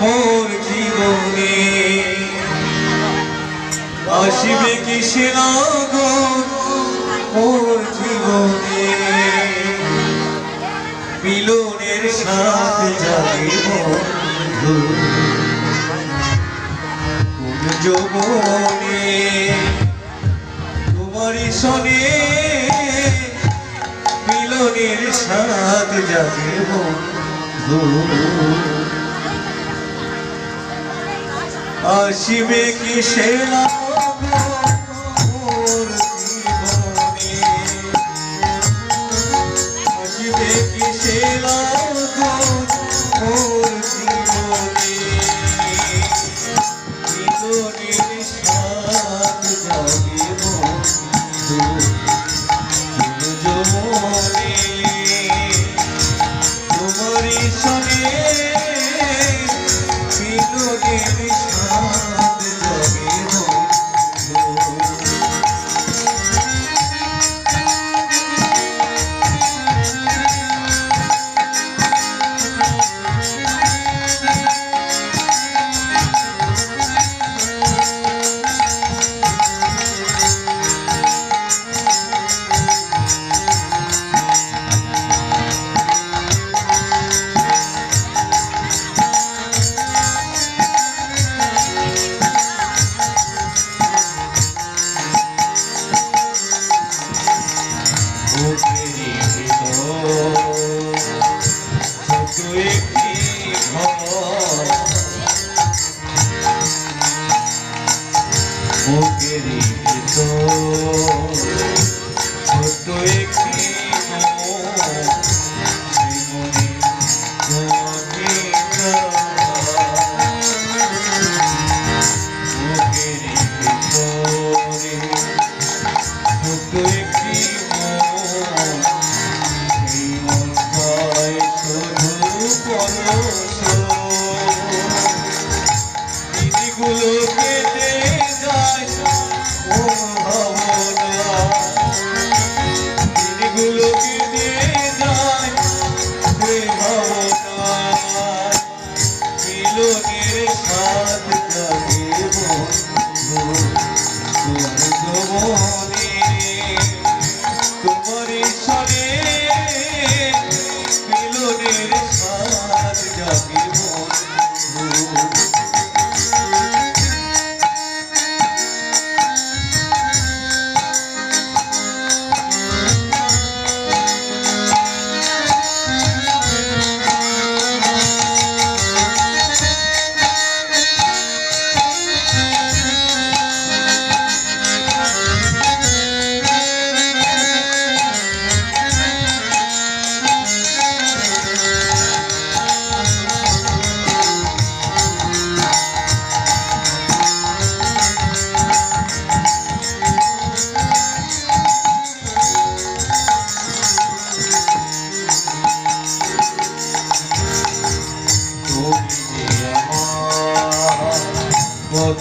মোর জীবনে। আসবে কিসের মোর জীবনে? মিলনের সাথে যাবে বন্ধু। কোন যৌবনে মিলনের যাবে বন্ধু। আসিবে কি সে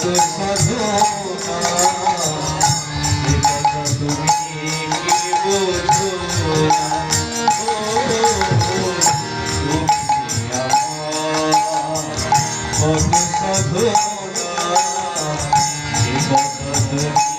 তোর কথা তুমি কি বোঝো কত সাধনা কথা তুমি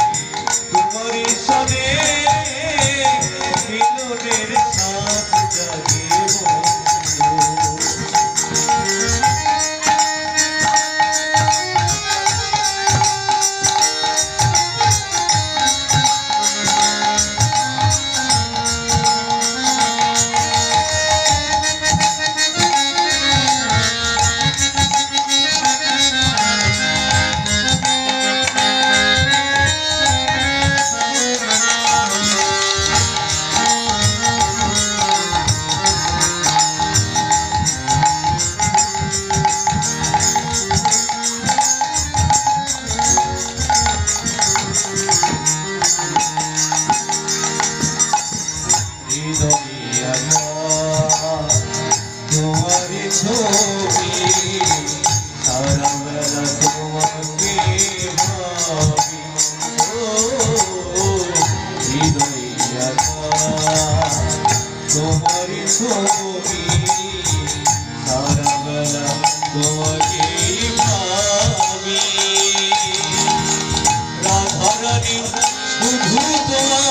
সরিয়া তোমার ছবি সারা বেলা তোমাকে হৃদয়া তোমার ছবি সারা বেলা তোমাকে ভাবি রাধারানী শুধু তোমার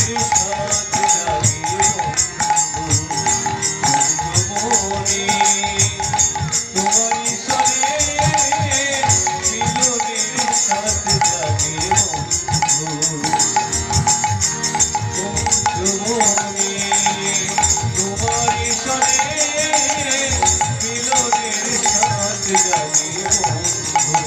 thank